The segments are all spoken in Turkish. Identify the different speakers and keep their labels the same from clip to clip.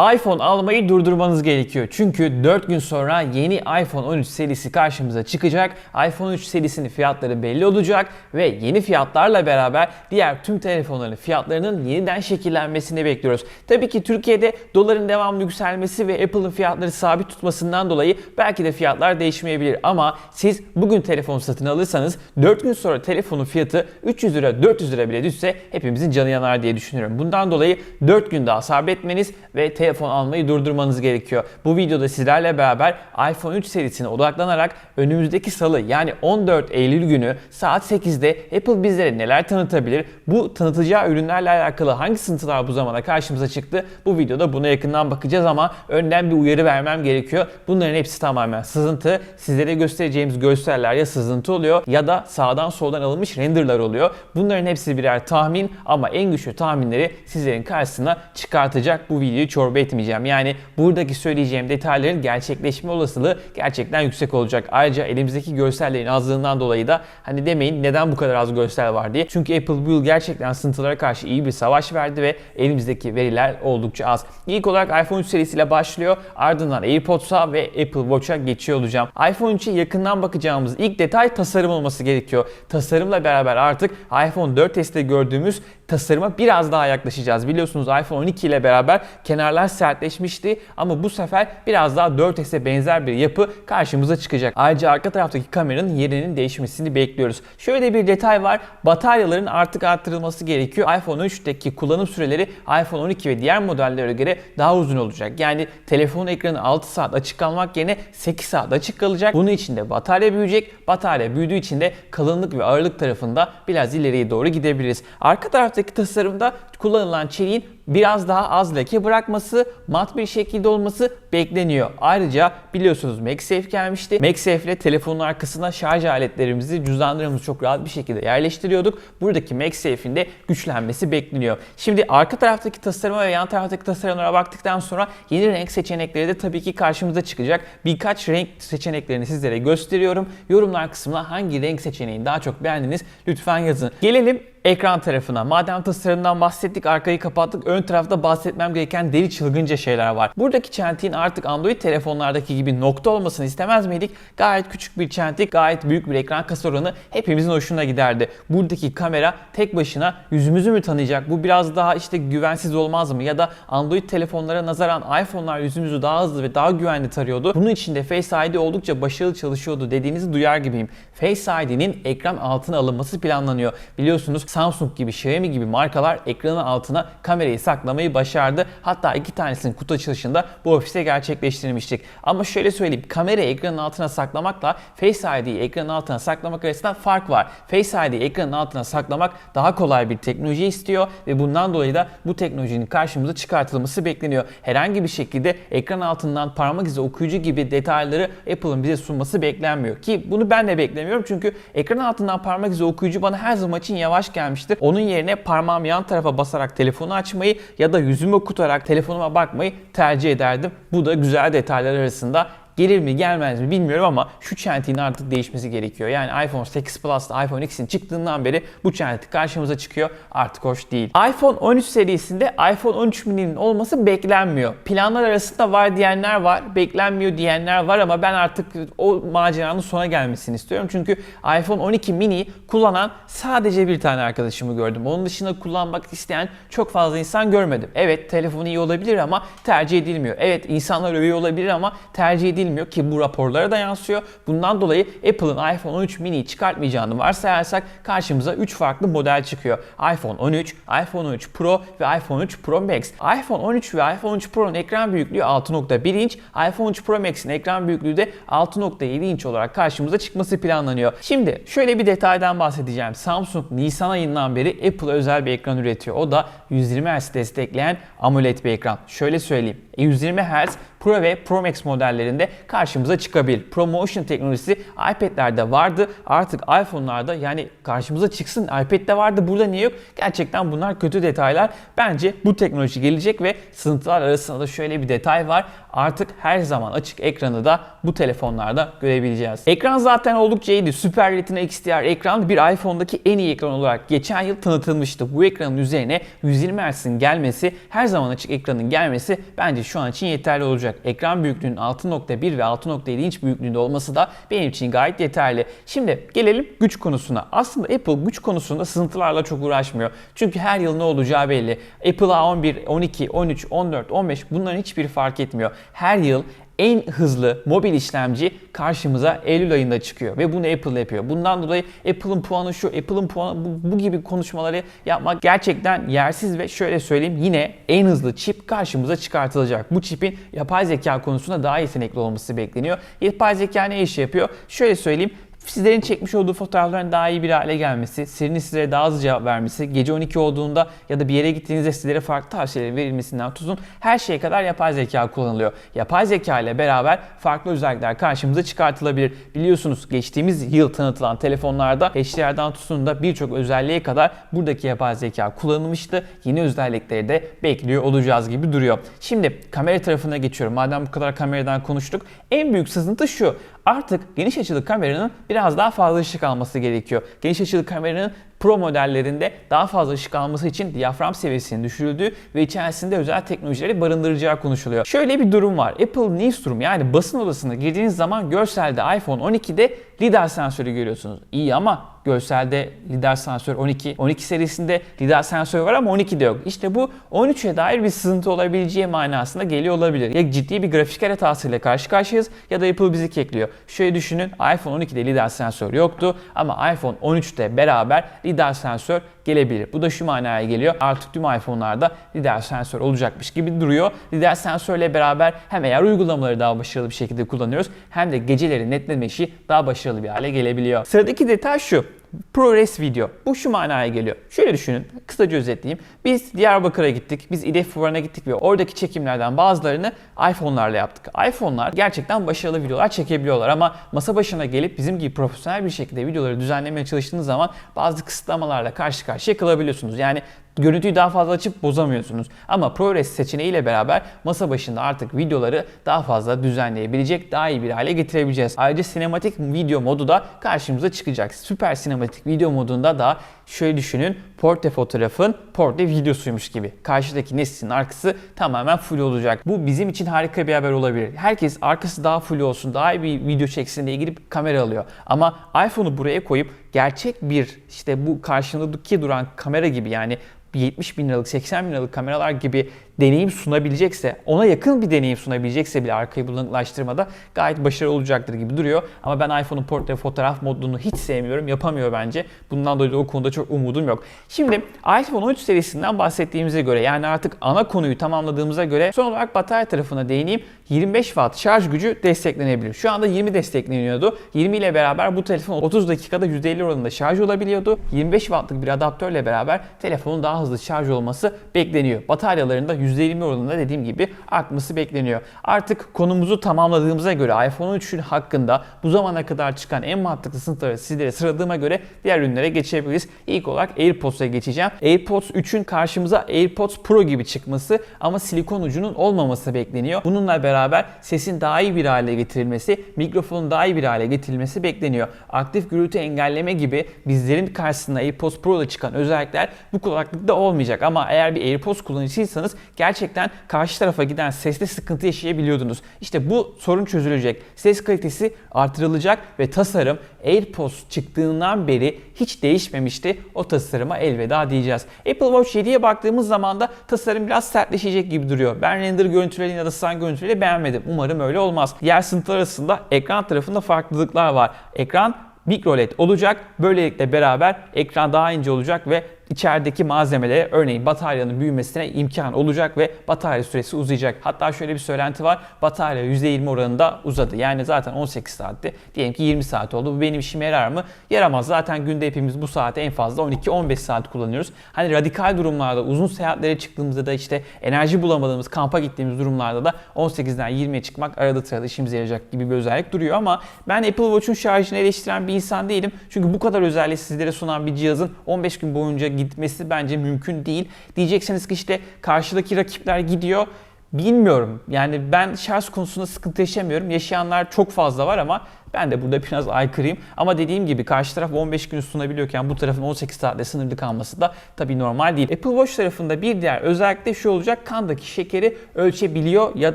Speaker 1: iPhone almayı durdurmanız gerekiyor. Çünkü 4 gün sonra yeni iPhone 13 serisi karşımıza çıkacak. iPhone 13 serisinin fiyatları belli olacak ve yeni fiyatlarla beraber diğer tüm telefonların fiyatlarının yeniden şekillenmesini bekliyoruz. Tabii ki Türkiye'de doların devamlı yükselmesi ve Apple'ın fiyatları sabit tutmasından dolayı belki de fiyatlar değişmeyebilir ama siz bugün telefon satın alırsanız 4 gün sonra telefonun fiyatı 300 lira 400 lira bile düşse hepimizin canı yanar diye düşünüyorum. Bundan dolayı 4 gün daha sabretmeniz ve telefon almayı durdurmanız gerekiyor. Bu videoda sizlerle beraber iPhone 3 serisine odaklanarak önümüzdeki salı yani 14 Eylül günü saat 8'de Apple bizlere neler tanıtabilir? Bu tanıtacağı ürünlerle alakalı hangi sıntılar bu zamana karşımıza çıktı? Bu videoda buna yakından bakacağız ama önden bir uyarı vermem gerekiyor. Bunların hepsi tamamen sızıntı. Sizlere göstereceğimiz görseller ya sızıntı oluyor ya da sağdan soldan alınmış renderlar oluyor. Bunların hepsi birer tahmin ama en güçlü tahminleri sizlerin karşısına çıkartacak bu videoyu çorba etmeyeceğim. Yani buradaki söyleyeceğim detayların gerçekleşme olasılığı gerçekten yüksek olacak. Ayrıca elimizdeki görsellerin azlığından dolayı da hani demeyin neden bu kadar az görsel var diye. Çünkü Apple bu yıl gerçekten sıntılara karşı iyi bir savaş verdi ve elimizdeki veriler oldukça az. İlk olarak iPhone 3 serisiyle başlıyor. Ardından AirPods'a ve Apple Watch'a geçiyor olacağım. iPhone 3'e yakından bakacağımız ilk detay tasarım olması gerekiyor. Tasarımla beraber artık iPhone 4S'te gördüğümüz tasarıma biraz daha yaklaşacağız. Biliyorsunuz iPhone 12 ile beraber kenarlar sertleşmişti ama bu sefer biraz daha 4S'e benzer bir yapı karşımıza çıkacak. Ayrıca arka taraftaki kameranın yerinin değişmesini bekliyoruz. Şöyle bir detay var. Bataryaların artık arttırılması gerekiyor. iPhone 3'teki kullanım süreleri iPhone 12 ve diğer modellere göre daha uzun olacak. Yani telefonun ekranı 6 saat açık kalmak yerine 8 saat açık kalacak. Bunun için de batarya büyüyecek. Batarya büyüdüğü için de kalınlık ve ağırlık tarafında biraz ileriye doğru gidebiliriz. Arka taraftaki tasarımda kullanılan çeliğin biraz daha az leke bırakması, mat bir şekilde olması bekleniyor. Ayrıca biliyorsunuz MagSafe gelmişti. MagSafe ile telefonun arkasına şarj aletlerimizi, cüzdanlarımızı çok rahat bir şekilde yerleştiriyorduk. Buradaki MagSafe'in de güçlenmesi bekleniyor. Şimdi arka taraftaki tasarıma ve yan taraftaki tasarımlara baktıktan sonra yeni renk seçenekleri de tabii ki karşımıza çıkacak. Birkaç renk seçeneklerini sizlere gösteriyorum. Yorumlar kısmına hangi renk seçeneğini daha çok beğendiniz lütfen yazın. Gelelim ekran tarafına. Madem tasarımdan bahsettik, arkayı kapattık. Ön tarafta bahsetmem gereken deli çılgınca şeyler var. Buradaki çentiğin artık Android telefonlardaki gibi nokta olmasını istemez miydik? Gayet küçük bir çentik, gayet büyük bir ekran kas oranı hepimizin hoşuna giderdi. Buradaki kamera tek başına yüzümüzü mü tanıyacak? Bu biraz daha işte güvensiz olmaz mı? Ya da Android telefonlara nazaran iPhone'lar yüzümüzü daha hızlı ve daha güvenli tarıyordu. Bunun için de Face ID oldukça başarılı çalışıyordu dediğinizi duyar gibiyim. Face ID'nin ekran altına alınması planlanıyor. Biliyorsunuz Samsung gibi, Xiaomi gibi markalar ekranın altına kamerayı saklamayı başardı. Hatta iki tanesinin kutu açılışında bu ofiste gerçekleştirmiştik. Ama şöyle söyleyeyim, kamerayı ekranın altına saklamakla Face ID'yi ekranın altına saklamak arasında fark var. Face ID'yi ekranın altına saklamak daha kolay bir teknoloji istiyor ve bundan dolayı da bu teknolojinin karşımıza çıkartılması bekleniyor. Herhangi bir şekilde ekran altından parmak izi okuyucu gibi detayları Apple'ın bize sunması beklenmiyor. Ki bunu ben de beklemiyorum çünkü ekran altından parmak izi okuyucu bana her zaman için yavaş gelmiştir. Onun yerine parmağım yan tarafa basarak telefonu açmayı ya da yüzümü okutarak telefonuma bakmayı tercih ederdim. Bu da güzel detaylar arasında Gelir mi gelmez mi bilmiyorum ama şu çentiğin artık değişmesi gerekiyor. Yani iPhone 8 Plus iPhone X'in çıktığından beri bu çentik karşımıza çıkıyor. Artık hoş değil. iPhone 13 serisinde iPhone 13 mini'nin olması beklenmiyor. Planlar arasında var diyenler var, beklenmiyor diyenler var ama ben artık o maceranın sona gelmesini istiyorum. Çünkü iPhone 12 mini kullanan sadece bir tane arkadaşımı gördüm. Onun dışında kullanmak isteyen çok fazla insan görmedim. Evet telefonu iyi olabilir ama tercih edilmiyor. Evet insanlar övüyor olabilir ama tercih edilmiyor ki bu raporlara da yansıyor. Bundan dolayı Apple'ın iPhone 13 mini çıkartmayacağını varsayarsak karşımıza 3 farklı model çıkıyor. iPhone 13, iPhone 13 Pro ve iPhone 13 Pro Max. iPhone 13 ve iPhone 13 Pro'nun ekran büyüklüğü 6.1 inç, iPhone 13 Pro Max'in ekran büyüklüğü de 6.7 inç olarak karşımıza çıkması planlanıyor. Şimdi şöyle bir detaydan bahsedeceğim. Samsung Nisan ayından beri Apple özel bir ekran üretiyor. O da 120 Hz destekleyen AMOLED bir ekran. Şöyle söyleyeyim. 120 Hz Pro ve Pro Max modellerinde karşımıza çıkabilir. ProMotion teknolojisi iPad'lerde vardı. Artık iPhone'larda yani karşımıza çıksın. iPad'de vardı. Burada niye yok? Gerçekten bunlar kötü detaylar. Bence bu teknoloji gelecek ve sınıflar arasında da şöyle bir detay var. Artık her zaman açık ekranı da bu telefonlarda görebileceğiz. Ekran zaten oldukça iyiydi. Super Retina XDR ekran bir iPhone'daki en iyi ekran olarak geçen yıl tanıtılmıştı. Bu ekranın üzerine 120 Hz'in gelmesi, her zaman açık ekranın gelmesi bence şu an için yeterli olacak. Ekran büyüklüğünün 6.1 ve 6.7 inç büyüklüğünde olması da benim için gayet yeterli. Şimdi gelelim güç konusuna. Aslında Apple güç konusunda sızıntılarla çok uğraşmıyor. Çünkü her yıl ne olacağı belli. Apple A11, 12, 13, 14, 15 bunların hiçbir fark etmiyor. Her yıl en hızlı mobil işlemci karşımıza Eylül ayında çıkıyor ve bunu Apple yapıyor. Bundan dolayı Apple'ın puanı şu, Apple'ın puanı bu, bu gibi konuşmaları yapmak gerçekten yersiz ve şöyle söyleyeyim yine en hızlı çip karşımıza çıkartılacak. Bu çipin yapay zeka konusunda daha yetenekli olması bekleniyor. Yapay zeka ne iş yapıyor? Şöyle söyleyeyim Sizlerin çekmiş olduğu fotoğrafların daha iyi bir hale gelmesi, Siri'nin sizlere daha hızlı cevap vermesi, gece 12 olduğunda ya da bir yere gittiğinizde sizlere farklı tavsiyeler verilmesinden tutun her şeye kadar yapay zeka kullanılıyor. Yapay zeka ile beraber farklı özellikler karşımıza çıkartılabilir. Biliyorsunuz geçtiğimiz yıl tanıtılan telefonlarda HDR'dan tutun da birçok özelliğe kadar buradaki yapay zeka kullanılmıştı. Yeni özellikleri de bekliyor olacağız gibi duruyor. Şimdi kamera tarafına geçiyorum. Madem bu kadar kameradan konuştuk. En büyük sızıntı şu artık geniş açılı kameranın biraz daha fazla ışık alması gerekiyor. Geniş açılı kameranın Pro modellerinde daha fazla ışık alması için diyafram seviyesinin düşürüldüğü ve içerisinde özel teknolojileri barındıracağı konuşuluyor. Şöyle bir durum var. Apple Newsroom yani basın odasına girdiğiniz zaman görselde iPhone 12'de lidar sensörü görüyorsunuz. İyi ama görselde lidar sensör 12. 12 serisinde lidar sensörü var ama 12'de yok. İşte bu 13'e dair bir sızıntı olabileceği manasında geliyor olabilir. Ya ciddi bir grafiker hatasıyla karşı karşıyayız ya da Apple bizi kekliyor. Şöyle düşünün iPhone 12'de lidar sensör yoktu ama iPhone 13'te beraber lidar sensör gelebilir. Bu da şu manaya geliyor. Artık tüm iPhone'larda lidar sensör olacakmış gibi duruyor. Lidar sensörle beraber hem eğer uygulamaları daha başarılı bir şekilde kullanıyoruz hem de geceleri netleme işi daha başarılı bir hale gelebiliyor. Sıradaki detay şu. ProRes video. Bu şu manaya geliyor. Şöyle düşünün, kısaca özetleyeyim. Biz Diyarbakır'a gittik, biz İDEF fuarına gittik ve oradaki çekimlerden bazılarını iPhone'larla yaptık. iPhone'lar gerçekten başarılı videolar çekebiliyorlar ama masa başına gelip bizim gibi profesyonel bir şekilde videoları düzenlemeye çalıştığınız zaman bazı kısıtlamalarla karşı karşıya kalabiliyorsunuz. Yani görüntüyü daha fazla açıp bozamıyorsunuz. Ama ProRes seçeneğiyle beraber masa başında artık videoları daha fazla düzenleyebilecek, daha iyi bir hale getirebileceğiz. Ayrıca sinematik video modu da karşımıza çıkacak. Süper sinematik video modunda da şöyle düşünün portre fotoğrafın portre videosuymuş gibi. Karşıdaki nesnenin arkası tamamen full olacak. Bu bizim için harika bir haber olabilir. Herkes arkası daha full olsun, daha iyi bir video çeksin diye girip kamera alıyor. Ama iPhone'u buraya koyup gerçek bir işte bu karşındaki duran kamera gibi yani 70 bin liralık 80 bin liralık kameralar gibi deneyim sunabilecekse, ona yakın bir deneyim sunabilecekse bile arkayı bulanıklaştırmada gayet başarılı olacaktır gibi duruyor. Ama ben iPhone'un portre fotoğraf modunu hiç sevmiyorum. Yapamıyor bence. Bundan dolayı o konuda çok umudum yok. Şimdi iPhone 13 serisinden bahsettiğimize göre yani artık ana konuyu tamamladığımıza göre son olarak batarya tarafına değineyim. 25 Watt şarj gücü desteklenebilir. Şu anda 20 destekleniyordu. 20 ile beraber bu telefon 30 dakikada %50 oranında şarj olabiliyordu. 25 Watt'lık bir adaptörle beraber telefonun daha hızlı şarj olması bekleniyor. Bataryalarında %20 oranında dediğim gibi artması bekleniyor. Artık konumuzu tamamladığımıza göre iPhone 13'ün hakkında bu zamana kadar çıkan en mantıklı sınıfları sizlere sıradığıma göre diğer ürünlere geçebiliriz. İlk olarak AirPods'a geçeceğim. AirPods 3'ün karşımıza AirPods Pro gibi çıkması ama silikon ucunun olmaması bekleniyor. Bununla beraber sesin daha iyi bir hale getirilmesi, mikrofonun daha iyi bir hale getirilmesi bekleniyor. Aktif gürültü engelleme gibi bizlerin karşısında AirPods Pro'da çıkan özellikler bu kulaklıkta olmayacak. Ama eğer bir AirPods kullanıcısıysanız gerçekten karşı tarafa giden seste sıkıntı yaşayabiliyordunuz. İşte bu sorun çözülecek. Ses kalitesi artırılacak ve tasarım AirPods çıktığından beri hiç değişmemişti. O tasarıma elveda diyeceğiz. Apple Watch 7'ye baktığımız zaman da tasarım biraz sertleşecek gibi duruyor. Ben render görüntülerini ya da sun görüntüleri beğenmedim. Umarım öyle olmaz. Diğer sınıflar arasında ekran tarafında farklılıklar var. Ekran mikro LED olacak. Böylelikle beraber ekran daha ince olacak ve içerideki malzemelere örneğin bataryanın büyümesine imkan olacak ve batarya süresi uzayacak. Hatta şöyle bir söylenti var. Batarya %20 oranında uzadı. Yani zaten 18 saatte diyelim ki 20 saat oldu. Bu benim işime yarar mı? Yaramaz. Zaten günde hepimiz bu saate en fazla 12-15 saat kullanıyoruz. Hani radikal durumlarda uzun seyahatlere çıktığımızda da işte enerji bulamadığımız kampa gittiğimiz durumlarda da 18'den 20'ye çıkmak arada sırada işimize yarayacak gibi bir özellik duruyor ama ben Apple Watch'un şarjını eleştiren bir insan değilim. Çünkü bu kadar özelliği sizlere sunan bir cihazın 15 gün boyunca gitmesi bence mümkün değil. Diyeceksiniz ki işte karşıdaki rakipler gidiyor. Bilmiyorum. Yani ben şarj konusunda sıkıntı yaşamıyorum. Yaşayanlar çok fazla var ama ben de burada biraz aykırıyım. Ama dediğim gibi karşı taraf 15 gün sunabiliyorken bu tarafın 18 saatte sınırlı kalması da tabii normal değil. Apple Watch tarafında bir diğer özellik de şu olacak. Kandaki şekeri ölçebiliyor ya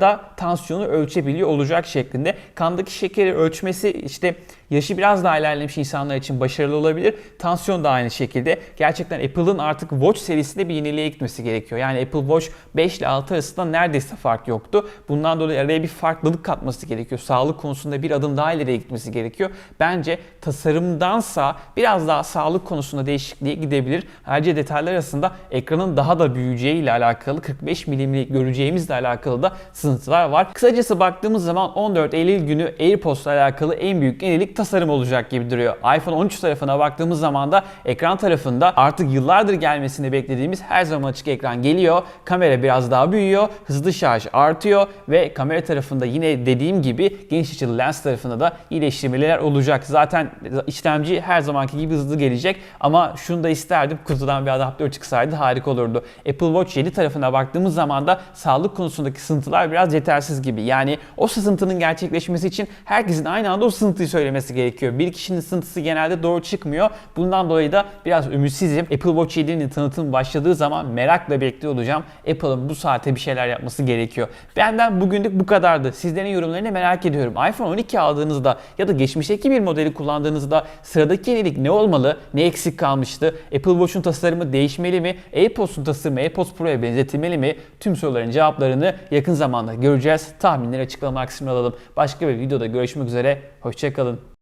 Speaker 1: da tansiyonu ölçebiliyor olacak şeklinde. Kandaki şekeri ölçmesi işte yaşı biraz daha ilerlemiş insanlar için başarılı olabilir. Tansiyon da aynı şekilde. Gerçekten Apple'ın artık Watch serisinde bir yeniliğe gitmesi gerekiyor. Yani Apple Watch 5 ile 6 arasında neredeyse fark yoktu. Bundan dolayı araya bir farklılık katması gerekiyor. Sağlık konusunda bir adım daha ileriye gitmesi gerekiyor. Bence tasarımdansa biraz daha sağlık konusunda değişikliğe gidebilir. Ayrıca detaylar arasında ekranın daha da büyüyeceği ile alakalı 45 milimlik göreceğimizle alakalı da sızıntılar var. Kısacası baktığımız zaman 14 Eylül günü AirPods ile alakalı en büyük yenilik tasarım olacak gibi duruyor. iPhone 13 tarafına baktığımız zaman da ekran tarafında artık yıllardır gelmesini beklediğimiz her zaman açık ekran geliyor. Kamera biraz daha büyüyor, hızlı şarj artıyor ve kamera tarafında yine dediğim gibi geniş açılı lens tarafında da iyileştirmeler olacak. Zaten işlemci her zamanki gibi hızlı gelecek ama şunu da isterdim kutudan bir adaptör çıksaydı harika olurdu. Apple Watch 7 tarafına baktığımız zaman da sağlık konusundaki sızıntılar biraz yetersiz gibi. Yani o sızıntının gerçekleşmesi için herkesin aynı anda o sızıntıyı söylemesi gerekiyor. Bir kişinin sızıntısı genelde doğru çıkmıyor. Bundan dolayı da biraz ümitsizim. Apple Watch 7'nin tanıtım başladığı zaman merakla bekliyor olacağım. Apple'ın bu saate bir şeyler yapması gerekiyor. Benden bugünlük bu kadardı. Sizlerin yorumlarını merak ediyorum. iPhone 12 aldığınızda ya da geçmişteki bir modeli kullandığınızda sıradaki yenilik ne olmalı? Ne eksik kalmıştı? Apple Watch'un tasarımı değişmeli mi? AirPods'un tasarımı AirPods Pro'ya benzetilmeli mi? Tüm soruların cevaplarını yakın zamanda göreceğiz. Tahminleri açıklama kısmına alalım. Başka bir videoda görüşmek üzere. Hoşçakalın.